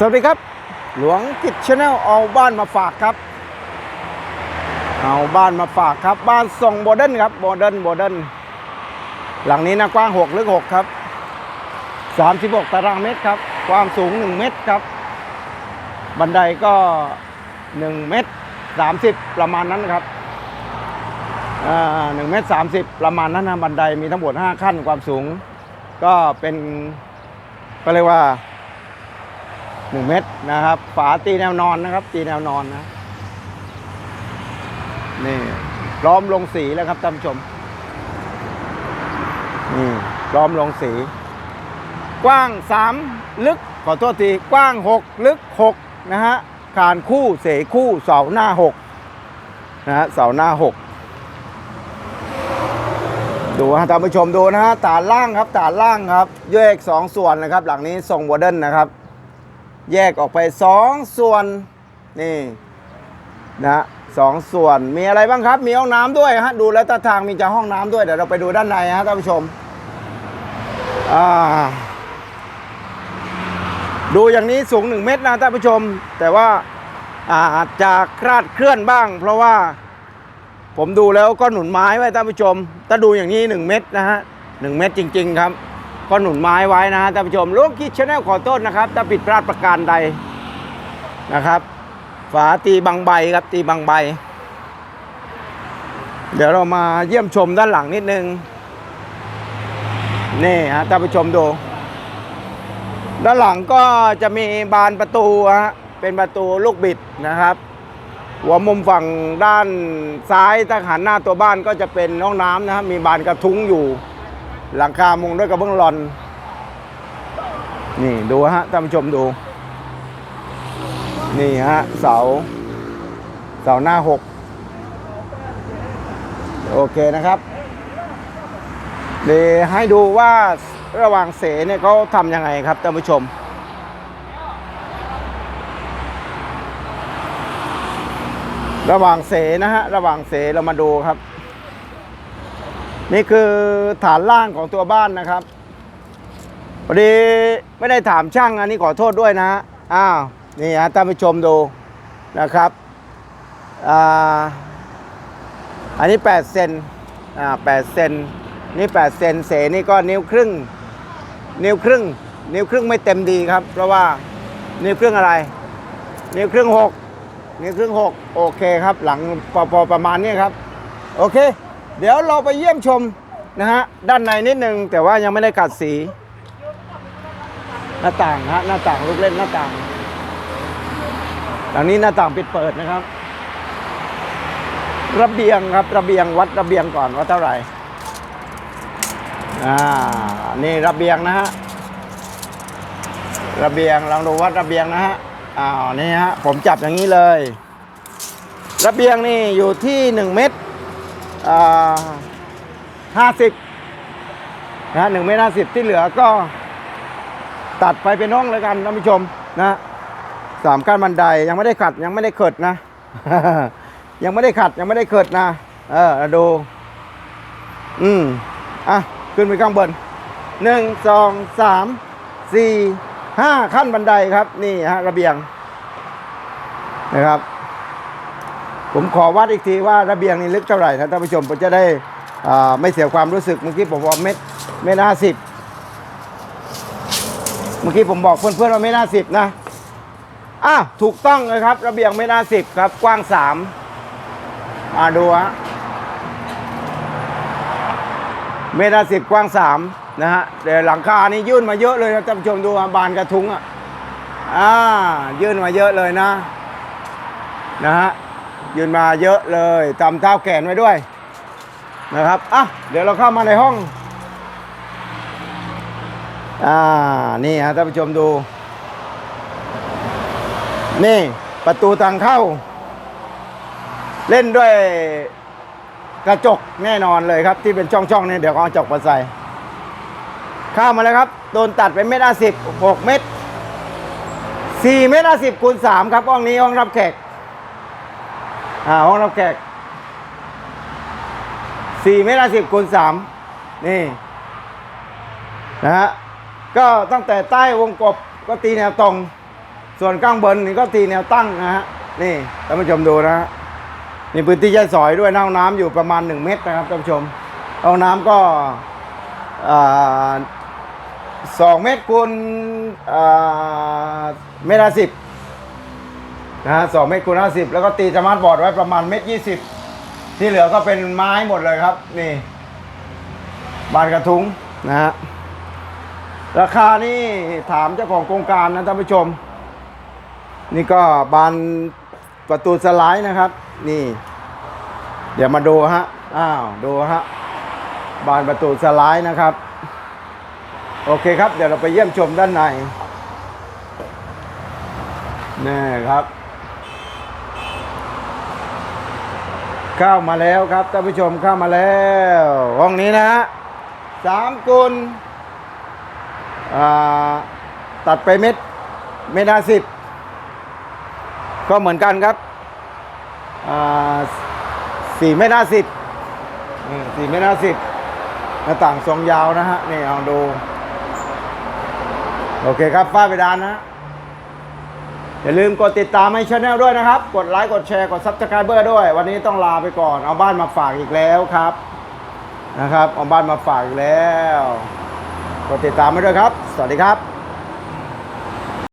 สวัสดีครับ หลวงกิจชาแนลเอาบ้านมาฝากครับ เอาบ้านมาฝากครับ บ้านทรงโมเดิร์นครับโมเดิร์นโมเดิร์นหลังนี้นะกว้าง6ลึก6ครับ36ตารางเมตรครับ ความสูง 1 เมตรครับ บันไดก็ 1 เมตร 30 ประมาณนั้นครับอ่า1เมตร30ประมาณนั้นนะบันไดมีทั้งหมด 5 ขั้นความสูง ก็เป็นก็เรียกว่า หนึ่งเม็ดนะครับ ฝาตีแนวนอนนะครับ ตีแนวนอนนะ นี่พร้อมลงสีแล้วครับท่านผู้ชม นี่พร้อมลงสี กว้างสามลึกขอโทษทีกว้างหกลึกหกนะฮะคานคู่เสคู่เสาหน้าหกนะฮะเสาหน้าหกดูฮะท่านผู้ชมดูนะฮะตาล่างครับตาล่างครับแยกสองส่วนนะครับ หลังนี้ทรงโมเดิร์นนะครับ แยกออกไปสองส่วนนี่นะสองส่วนมีอะไรบ้างครับ มีห้องน้ำด้วยฮะดูแล้วท่าทางมีจะห้องน้ำด้วยเดี๋ยวเราไปดูด้านในฮะท่านผู้ชมดูอย่างนี้สูงหนึ่งเมตรนะท่านผู้ชม แต่ว่าอาจจะคลาดเคลื่อนบ้าง เพราะว่าผมดูแล้วก็หนุนไม้ไว้ท่านผู้ชม ถ้าดูอย่างนี้หนึ่งเมตรนะฮะหนึ่งเมตรจริง ๆ ครับ ก็หนุนไม้ไว้นะฮะท่านผู้ชมลูกคิดชาแนลขอโทษนะครับ ถ้าผิดพลาดประการใดนะครับ ฝาตีบางใบครับตีบางใบ เดี๋ยวเรามาเยี่ยมชมด้านหลังนิดนึง นี่ฮะท่านผู้ชมดู ด้านหลังก็จะมีบานประตูฮะเป็นประตูลูกบิดนะครับ หัวมุมฝั่งด้านซ้ายถ้าหันหน้าตัวบ้านก็จะเป็นห้องน้ำนะครับมีบานกระทุ้งอยู่ หลังคามุงด้วยกระเบื้องลอน นี่ดูฮะท่านผู้ชมดู นี่ฮะเสา เสาหน้าหกโอเคนะครับเดี๋ยวให้ดูว่าระหว่างเสเนี่ยเขาทำยังไงครับท่านผู้ชม ระหว่างเสนะฮะ ระหว่างเสเรามาดูครับ นี่คือฐานล่างของตัวบ้านนะครับพอดีไม่ได้ถามช่างอันนี้ขอโทษด้วยนะอ้าวนี่ฮะท่านผู้ชมดูนะครับอ่าอันนี้ 8 เซนอ่า8เซนนี่ 8 เซนเสนี่ก็นิ้วครึ่ง นิ้วครึ่ง นิ้วครึ่งไม่เต็มดีครับ เพราะว่านิ้วครึ่งอะไร นิ้วครึ่งหกนิ้วครึ่งหกโอเคครับ หลังพอพอประมาณนี้ครับ โอเค เดี๋ยวเราไปเยี่ยมชมนะฮะด้านในนิดนึง แต่ว่ายังไม่ได้กัดสี หน้าต่างฮะหน้าต่างลูกเล่นหน้าต่างหลังนี้หน้าต่างปิดเปิดนะครับ ระเบียงครับระเบียงวัดระเบียงก่อนว่าเท่าไหร่อ่านี่ระเบียงนะฮะระเบียงลองดูวัดระเบียงนะฮะอ้าวนี่ฮะผมจับอย่างนี้เลย ระเบียงนี่อยู่ที่หนึ่งเมตร ห้าสิบนะหนึ่งเมตรห้าสิบที่เหลือก็ตัดไปเป็นห้องแล้วกันท่านผู้ชมนะสามขั้นบันไดยังไม่ได้ขัดยังไม่ได้เขิดนะ ยังไม่ได้ขัดยังไม่ได้เขิดนะ เออเราดู อืมอะ ขึ้นไปข้างบนหนึ่งสองสามสี่ห้าขั้นบันไดครับ นี่ฮะระเบียงนะครับ ผมขอวัดอีกทีว่าระเบียงนี่ลึกเท่าไหร่นะท่านผู้ชมผมจะได้ไม่เสียความรู้สึกเมื่อกี้ผมบอกเม็ดเม็ดห้าสิบเมื่อกี้ผมบอกเพื่อนๆว่าเม็ดห้าสิบนะอะถูกต้องเลยครับ ระเบียงเม็ดห้าสิบครับกว้างสามอ่าดูฮะเมตรสิบกว้างสามนะฮะแต่หลังคานี่ยื่นมาเยอะเลยนะท่านผู้ชมดูฮะบานกระทุ้งอะอ่ายื่นมาเยอะเลยนะนะฮะ ยืนมาเยอะเลยทำเท้าแขนไว้ด้วยนะครับอะเดี๋ยวเราเข้ามาในห้องอ่านี่ฮะท่านผู้ชมดู นี่ประตูทางเข้า เล่นด้วยกระจกแน่นอนเลยครับ ที่เป็นช่องๆนี่เดี๋ยวเอากระจกมาใส่เข้ามาแล้วครับ โดนตัดไปเมตรห้าสิบหกเมตรสี่เมตรห้าสิบคูณสามครับห้องนี้ห้องรับแขก อ่าห้องรับแขกสี่เมตรสิบคูณสามนี่นะฮะก็ตั้งแต่ใต้วงกบก็ตีแนวตรง ส่วนข้างบนนี่ก็ตีแนวตั้งนะฮะนี่ท่านผู้ชมดูนะฮะนี่พื้นที่ใช้สอยด้วยน้องน้ำอยู่ประมาณ 1 เมตรนะครับท่านผู้ชมห้องน้ำก็สองเมตรคูณเมตรสิบ นะฮะสองเมตรคูณห้าสิบแล้วก็ตีสมาร์ทบอร์ดไว้ประมาณเมตรยี่สิบที่เหลือก็เป็นไม้หมดเลยครับ นี่ บานกระทุ้งนะฮะราคานี่ถามเจ้าของโครงการนะท่านผู้ชม นี่ก็บานประตูสไลด์นะครับ นี่ เดี๋ยวมาดูฮะอ้าวดูฮะบานประตูสไลด์นะครับ โอเคครับ เดี๋ยวเราไปเยี่ยมชมด้านในนี่ครับ เข้ามาแล้วครับท่านผู้ชมเข้ามาแล้วห้องนี้นะฮะสามกุลอ่าตัดไปเม็ดเม็ดาสิบก็เหมือนกันครับอ่าสี่เม็ดาสิบอืมสี่เม็ดาสิบหน้าต่างทรงยาวนะฮะนี่เอาดู โอเคครับฝ้าเพดานนะฮะ อย่าลืมกดติดตามให้ช anel ด้วยนะครับ กดไลค์ กดแชร์ กดซับสไครเบอร์ด้วย วันนี้ต้องลาไปก่อน เอาบ้านมาฝากอีกแล้วครับ นะครับ เอาบ้านมาฝากอีกแล้ว กดติดตามให้ด้วยครับ สวัสดีครับ